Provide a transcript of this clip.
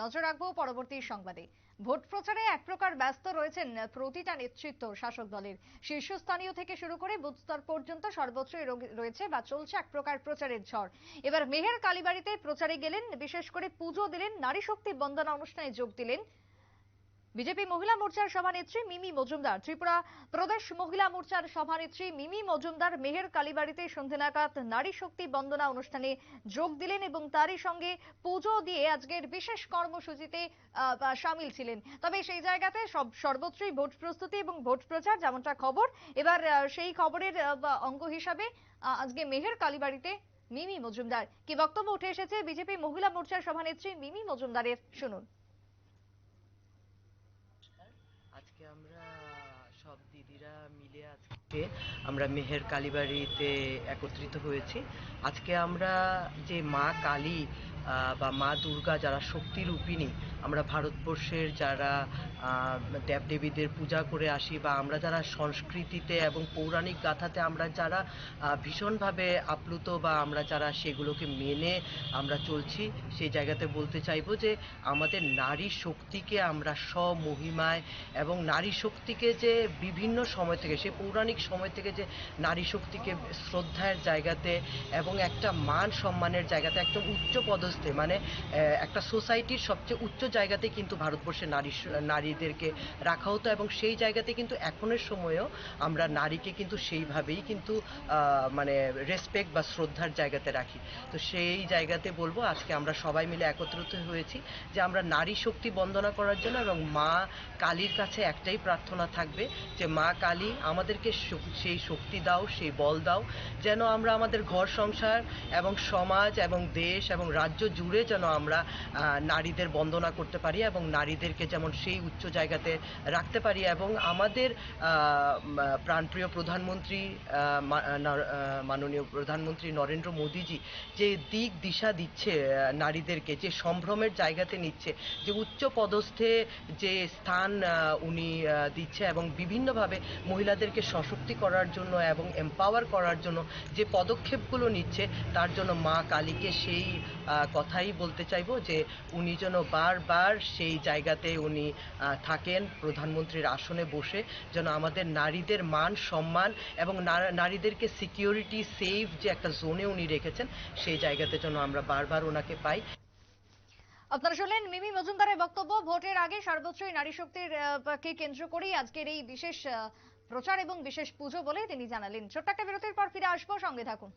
নজর রাখব পরবর্তী সংবাদে। ভোট প্রচারে এক প্রকার ব্যস্ত রয়েছেন প্রতিটা নেতৃত্ব শাসক দলের। শীর্ষস্থানীয় থেকে শুরু করে বুথ স্তর পর্যন্ত সর্বত্রই রয়েছে বা চলছে এক প্রকার প্রচারের ঝড়। এবার মেহের কালীবাড়িতে প্রচারে গেলেন, বিশেষ করে পুজো দিলেন, নারী শক্তি বন্দনা অনুষ্ঠানে যোগ দিলেন বিজেপি মহিলা মোর্চার সভানেত্রী মিমি মজুমদার, ত্রিপুরা প্রদেশ মহিলা মোর্চার সভানেত্রী মিমি মজুমদার মেহের কালীবাড়িতে সন্ধে নাগাদ নারী শক্তি বন্দনা অনুষ্ঠানে যোগ দিলেন এবং তারই সঙ্গে পুজো দিয়ে আজকের বিশেষ কর্মসূচিতে সামিল ছিলেন। তবে সেই জায়গাতে সব, সর্বত্রই ভোট প্রস্তুতি এবং ভোট প্রচার যেমনটা খবর, এবার সেই খবরের অঙ্গ হিসাবে আজকে মেহের কালীবাড়িতে মিমি মজুমদার। কি বক্তব্য উঠে এসেছে বিজেপি মহিলা মোর্চার সভানেত্রী মিমি মজুমদারের, শুনুন। আজকে আমরা সব দিদিরা মিলে আজকে আমরা মেহের কালীবাড়িতে একত্রিত হয়েছি। আজকে আমরা যে মা কালী বা মা দুর্গা যারা শক্তি রূপিণী আমরা ভারতবর্ষের যারা দেবদেবীদের পূজা করে আসি বা আমরা যারা সংস্কৃতিতে এবং পৌরাণিক গাথাতে আমরা যারা ভীষণভাবে আপ্লুত বা আমরা যারা সেগুলোকে মেনে আমরা চলছি, সেই জায়গাতে বলতে চাইব যে আমাদের নারী শক্তিকে আমরা স্বমহিমায় এবং নারী শক্তিকে যে বিভিন্ন সময় থেকে, সে পৌরাণিক সময় থেকে যে নারী শক্তিকে শ্রদ্ধার জায়গাতে এবং একটা মান সম্মানের জায়গাতে একদম উচ্চ পদস্থে মানে আহ, একটা সোসাইটির সবচেয়ে উচ্চ জায়গাতে কিন্তু ভারতবর্ষে নারী নারীদেরকে রাখা হতো এবং সেই জায়গাতে কিন্তু এখনের সময়েও আমরা নারীকে কিন্তু সেইভাবেই কিন্তু মানে রেসপেক্ট বা শ্রদ্ধার জায়গাতে রাখি। তো সেই জায়গাতে বলব আজকে আমরা সবাই মিলে একত্রিত হয়েছি যে আমরা নারী শক্তি বন্দনা করার জন্য এবং মা কালীর কাছে একটাই প্রার্থনা থাকবে যে মা কালী আমাদেরকে সেই শক্তি দাও সেই বল দাও যেন আমরা আমাদের ঘর সংসার এবং সমাজ এবং দেশ এবং রাজ্য জুড়ে যেন আমরা নারীদের বন্দনা করতে পারি এবং নারীদেরকে যেমন সেই উচ্চ জায়গাতে রাখতে পারি এবং আমাদের প্রাণপ্রিয় প্রধানমন্ত্রী মাননীয় প্রধানমন্ত্রী নরেন্দ্র মোদীজি যে দিক দিশা দিচ্ছে নারীদেরকে, যে সম্ভ্রমের জায়গাতে নিচ্ছে, যে উচ্চ পদস্থে যে স্থান উনি দিচ্ছে এবং বিভিন্নভাবে মহিলাদেরকে সশক্তি করার জন্য এবং এম্পাওয়ার করার জন্য যে পদক্ষেপগুলো নিচ্ছে, তার জন্য মা কালীকে সেই কথাই বলতে চাইব যে উনি যেন বারবার সেই জায়গাতে উনি থাকেন, প্রধানমন্ত্রীর আসনে বসে, যেন আমাদের নারীদের মান সম্মান এবং নারীদেরকে সিকিউরিটি সেফ যে একটা জোনে উনি রেখেছেন, সেই জায়গাতে যেন আমরা বারবার ওনাকে পাই। আপনারা শুনলেন মিমি মজুমদারের বক্তব্য। ভোটের আগে সর্বোচ্চই নারী শক্তির কে কেন্দ্র করেই আজকের এই বিশেষ প্রচার এবং বিশেষ পুজো বলে তিনি জানালেন। ছোট্ট একটা বিরতির পর ফিরে আসব। সঙ্গে থাকুন।